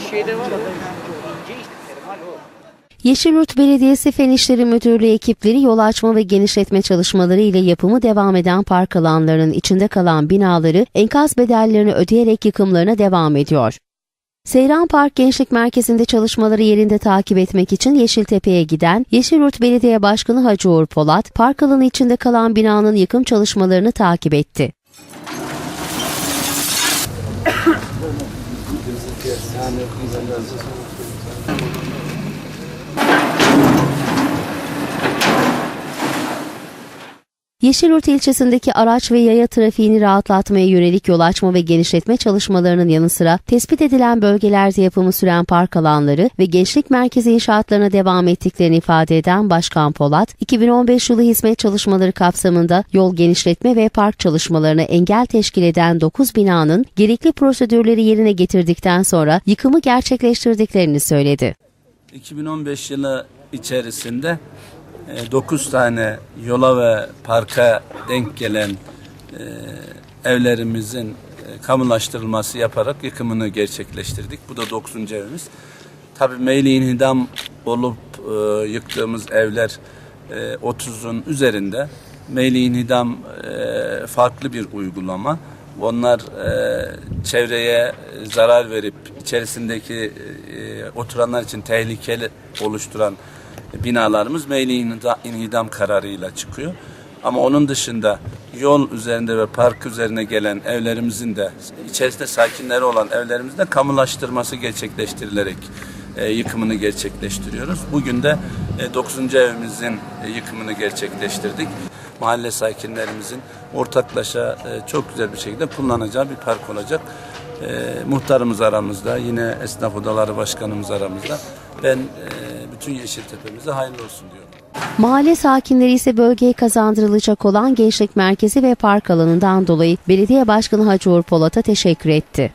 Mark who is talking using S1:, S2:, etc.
S1: şeyde var.
S2: Yeşilyurt Belediyesi Fen İşleri Müdürlüğü ekipleri yol açma ve genişletme çalışmaları ile yapımı devam eden park alanlarının içinde kalan binaları enkaz bedellerini ödeyerek yıkımlarına devam ediyor. Seyran Park Gençlik Merkezi'nde çalışmaları yerinde takip etmek için Yeşiltepe'ye giden Yeşilyurt Belediye Başkanı Hacı Uğur Polat, park alanı içinde kalan binanın yıkım çalışmalarını takip etti. Yani Yeşilyurt ilçesindeki araç ve yaya trafiğini rahatlatmaya yönelik yol açma ve genişletme çalışmalarının yanı sıra tespit edilen bölgelerde yapımı süren park alanları ve gençlik merkezi inşaatlarına devam ettiklerini ifade eden Başkan Polat, 2015 yılı hizmet çalışmaları kapsamında yol genişletme ve park çalışmalarına engel teşkil eden 9 binanın gerekli prosedürleri yerine getirdikten sonra yıkımı gerçekleştirdiklerini söyledi.
S3: 2015 yılı içerisinde 9 tane yola ve parka denk gelen e, evlerimizin e, kamulaştırılması yaparak yıkımını gerçekleştirdik. Bu da 9. evimiz. Tabii meyliğin hidam olup e, yıktığımız evler e, 30'un üzerinde. Meyliğin hidam e, farklı bir uygulama. Onlar e, çevreye zarar verip içerisindeki e, oturanlar için tehlikeli oluşturan binalarımız meyli inhida- inhidam kararıyla çıkıyor. Ama onun dışında yol üzerinde ve park üzerine gelen evlerimizin de içerisinde sakinleri olan evlerimizin de kamulaştırması gerçekleştirilerek e, yıkımını gerçekleştiriyoruz. Bugün de e, 9. evimizin e, yıkımını gerçekleştirdik. Mahalle sakinlerimizin ortaklaşa e, çok güzel bir şekilde kullanacağı bir park olacak. E, muhtarımız aramızda, yine esnaf odaları başkanımız aramızda. Ben e, bütün Yeşiltepe'mize hayırlı olsun diyorum.
S2: Mahalle sakinleri ise bölgeye kazandırılacak olan gençlik merkezi ve park alanından dolayı Belediye Başkanı Hacı Polat'a teşekkür etti.